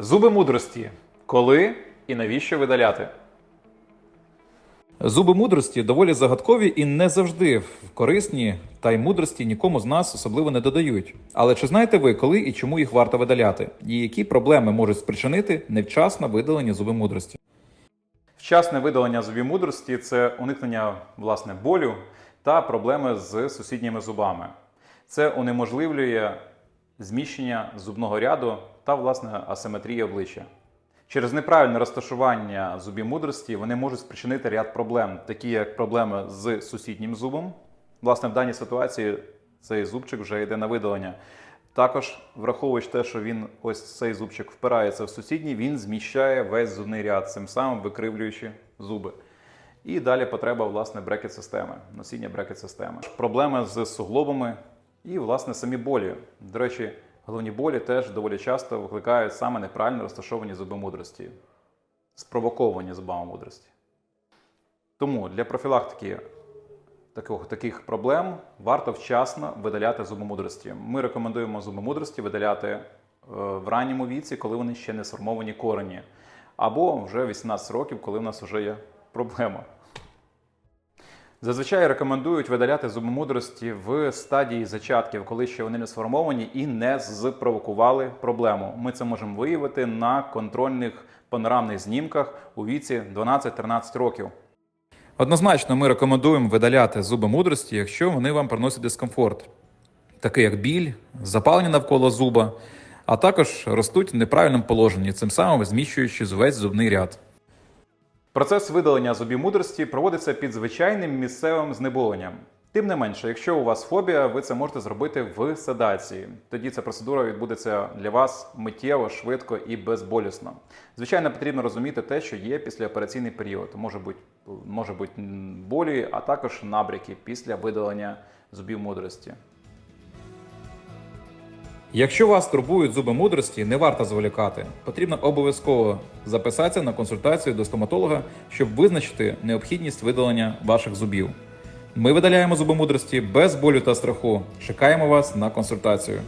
Зуби мудрості. Коли і навіщо видаляти? Зуби мудрості доволі загадкові і не завжди корисні, та й мудрості нікому з нас особливо не додають. Але чи знаєте ви, коли і чому їх варто видаляти? І які проблеми можуть спричинити невчасне видалення зуби мудрості? Вчасне видалення зубів мудрості це уникнення власне болю та проблеми з сусідніми зубами. Це унеможливлює зміщення зубного ряду та власне асиметрії обличчя. Через неправильне розташування зубів мудрості вони можуть спричинити ряд проблем, такі як проблеми з сусіднім зубом. Власне, в даній ситуації цей зубчик вже йде на видалення. Також, враховуючи те, що він ось цей зубчик впирається в сусідній, він зміщає весь зубний ряд, цим самим викривлюючи зуби. І далі потреба власне брекет-системи, носіння брекет-системи. Проблеми з суглобами і, власне, самі болі. До речі, головні болі теж доволі часто викликають саме неправильно розташовані зуби мудрості, спровоковані зубами мудрості. Тому для профілактики таких, таких проблем варто вчасно видаляти зуби мудрості. Ми рекомендуємо зуби мудрості видаляти е, в ранньому віці, коли вони ще не сформовані корені, або вже 18 років, коли в нас вже є проблема. Зазвичай рекомендують видаляти зуби мудрості в стадії зачатків, коли ще вони не сформовані і не спровокували проблему. Ми це можемо виявити на контрольних панорамних знімках у віці 12-13 років. Однозначно, ми рекомендуємо видаляти зуби мудрості, якщо вони вам приносять дискомфорт, такий як біль, запалення навколо зуба, а також ростуть в неправильному положенні, цим самим зміщуючи весь зубний ряд. Процес видалення зубів мудрості проводиться під звичайним місцевим знеболенням. Тим не менше, якщо у вас фобія, ви це можете зробити в седації. Тоді ця процедура відбудеться для вас миттєво, швидко і безболісно. Звичайно, потрібно розуміти те, що є післяопераційний період. Може бути, може бути болі, а також набряки після видалення зубів мудрості. Якщо вас турбують зуби мудрості, не варто зволікати. Потрібно обов'язково записатися на консультацію до стоматолога, щоб визначити необхідність видалення ваших зубів. Ми видаляємо зуби мудрості без болю та страху. Чекаємо вас на консультацію.